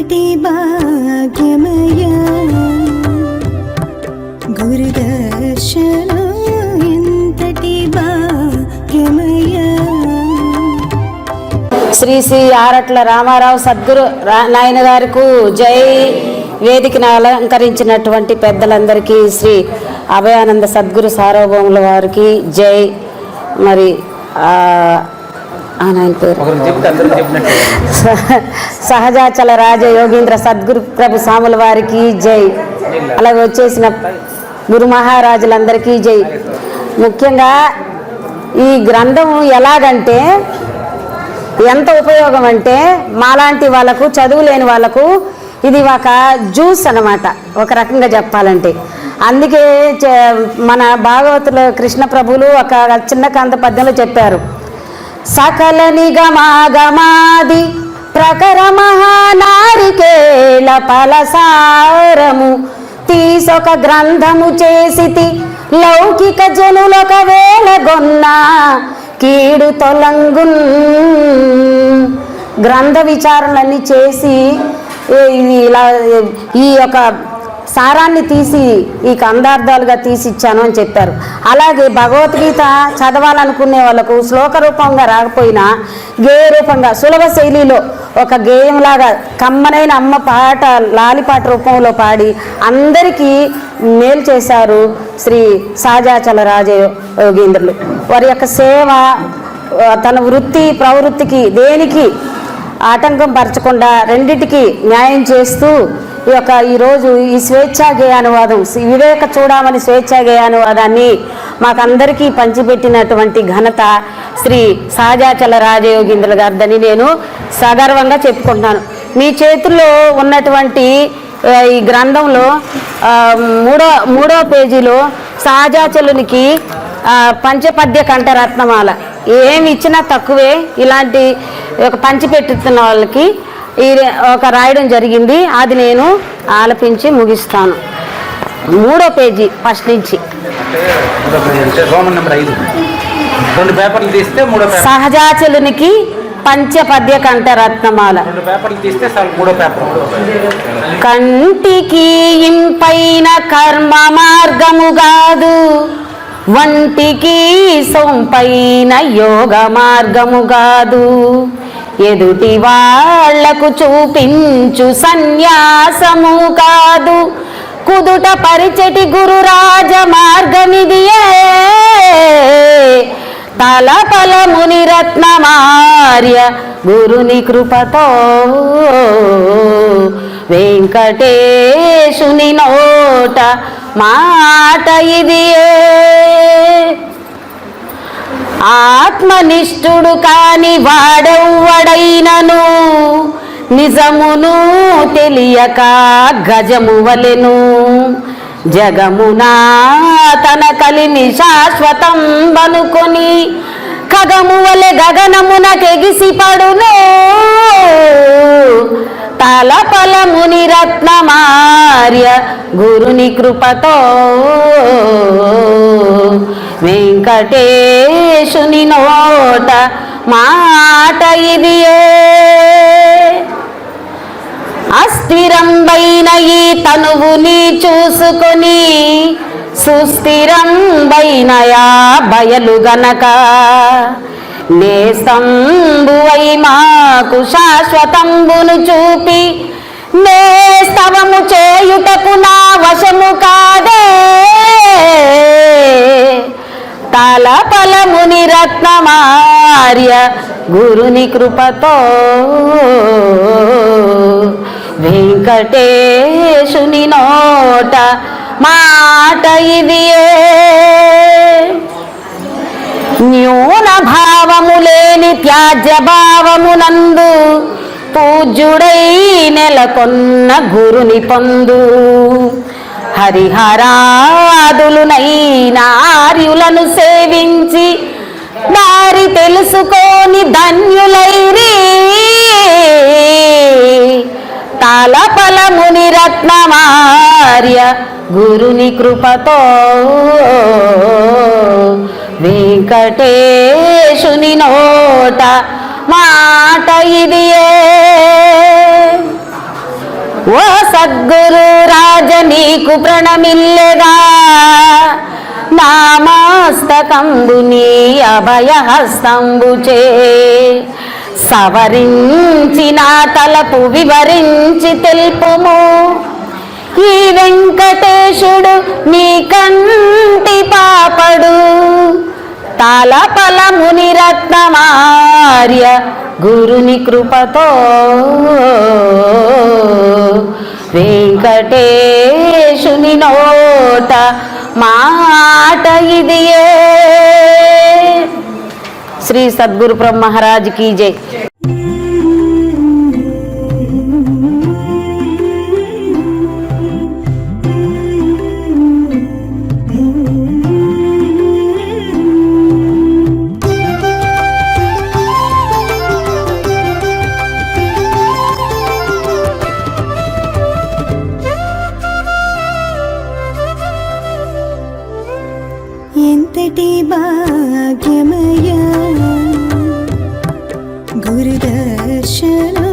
చక్కటి భాగ్యమయా. భాగ్యమయా. శ్రీ శ్రీ ఆరట్ల రామారావు సద్గురు నాయన గారికి జై. వేదికను అలంకరించినటువంటి పెద్దలందరికీ శ్రీ అభయానంద సద్గురు సార్వభౌముల వారికి జై. మరి ఆ, ఆ నాయన పేరు. సహజాచల రాజ యోగీంద్ర సద్గురు ప్రభు స్వాముల వారికి జై. అలాగే వచ్చేసిన గురు మహారాజులందరికీ జై. ముఖ్యంగా ఈ గ్రంథం ఎలాగంటే ఎంత ఉపయోగం అంటే మాలాంటి వాళ్ళకు చదువు లేని వాళ్ళకు ఇది ఒక జ్యూస్ అన్నమాట. ఒక రకంగా చెప్పాలంటే. అందుకే మన భాగవతుల కృష్ణ ప్రభులు ఒక చిన్న కాంత పద్యంలో చెప్పారు. సకల నిగమాగమాది ప్రకర మహానారికేళ ఫలసారము తీసొక గ్రంథము చేసితి లౌకిక జనులొక వేళగొన్న కీడు తొలంగు గ్రంథ విచారణని చేసి ఇది ఇలా ఈ యొక్క సారాన్ని తీసి ఈ కందార్థాలుగా తీసి ఇచ్చాను అని చెప్పారు. అలాగే భగవద్గీత చదవాలనుకునే వాళ్ళకు శ్లోక రూపంగా రాకపోయినా గేయ రూపంగా సులభ శైలిలో ఒక గేయంలాగా కమ్మనైన అమ్మ పాట లాలిపాట రూపంలో పాడి అందరికీ మేలు చేశారు శ్రీ సాజాచల రాజయోగేంద్రులు. వారి యొక్క సేవ తన వృత్తి ప్రవృత్తికి దేనికి ఆటంకం పరచకుండా రెండిటికి న్యాయం చేస్తూ ఈ యొక్క ఈరోజు ఈ స్వేచ్ఛాగేయ అనువాదం వివేక చూడమని స్వేచ్ఛా గేయ అనువాదాన్ని మాకందరికీ పంచిపెట్టినటువంటి ఘనత శ్రీ సహజాచల రాజయోగీంద్రుల గారిదని నేను సగర్వంగా చెప్పుకుంటున్నాను. మీ చేతుల్లో ఉన్నటువంటి ఈ గ్రంథంలో మూడో మూడో పేజీలో సహజాచలునికి పంచపద్య కంఠరత్నమాల. ఏమి ఇచ్చినా తక్కువే ఇలాంటి ఒక పంచిపెట్టుతున్న వాళ్ళకి ఈ ఒక రాయడం జరిగింది. అది నేను ఆలపించి ముగిస్తాను. మూడో పేజీ ఫస్ట్ నుంచి. సహజాచలునికి పంచపద్య కంఠరత్నమాల. కంటికి ఇంపైన కర్మ మార్గము కాదు. వంటికి సొంపైన యోగ మార్గము కాదు. ఎదుటి వాళ్ళకు చూపించు సన్యాసము కాదు. కుదుట పరిచటి గురు రాజ మార్గమిదియే. తలపల ముని రత్నమార్య గురుని కృపతో. వెంకటేశుని నోట మాట ఇదియే. ఆత్మనిష్ఠుడు కాని వాడెవ్వడైనను నిజమును తెలియక గజము వలెను. జగమునా తన కలిని శాశ్వతం బనుకొని ఖగము వలె గగనమున తెగిసి తలపల ముని రత్నమార్య గురుని కృపతో. వెంకటే వెంకటేశుని నోట మాట ఇదియే. అస్థిరంబైన ఈ తనువుని చూసుకొని సుస్థిరంబైనయా బయలు గనక నేస్తంబువై మాకు శాశ్వతంబును చూపి నేస్తవము చేయుటకు నా వశము కాదే తలపల ముని రత్నమార్య గురుని కృపతో. వెంకటేశుని నోట మాట ఇది న్యూన భావము లేని త్యాజ్య భావమునందు పూజ్యుడై నెలకొన్న గురుని పొందు. హరిహరాదులునైనార్యులను సేవించి దారి తెలుసుకొని ధన్యులైరి తలపల రత్నమార్య గురుని కృపతో వెంకటేశుని నోట మాట ఇదియే. ఓ సద్గురు రాజ నీకు ప్రణమిల్లెగా నామస్తకంబుని అభయహస్తంబుచే. సవరించి నా తలపు వివరించి తెలుపుము. ఈ వెంకటేశుడు నీ కంటి పాపడు. తలపలముని రత్నమార్య గురుని కృపతో వెంకటేశుని నోట మాట ఇదియే. శ్రీ సద్గురు బ్రహ్మహారాజ్ కీ జై. ఎంతటి భాగ్యమయ గురుదర్శనా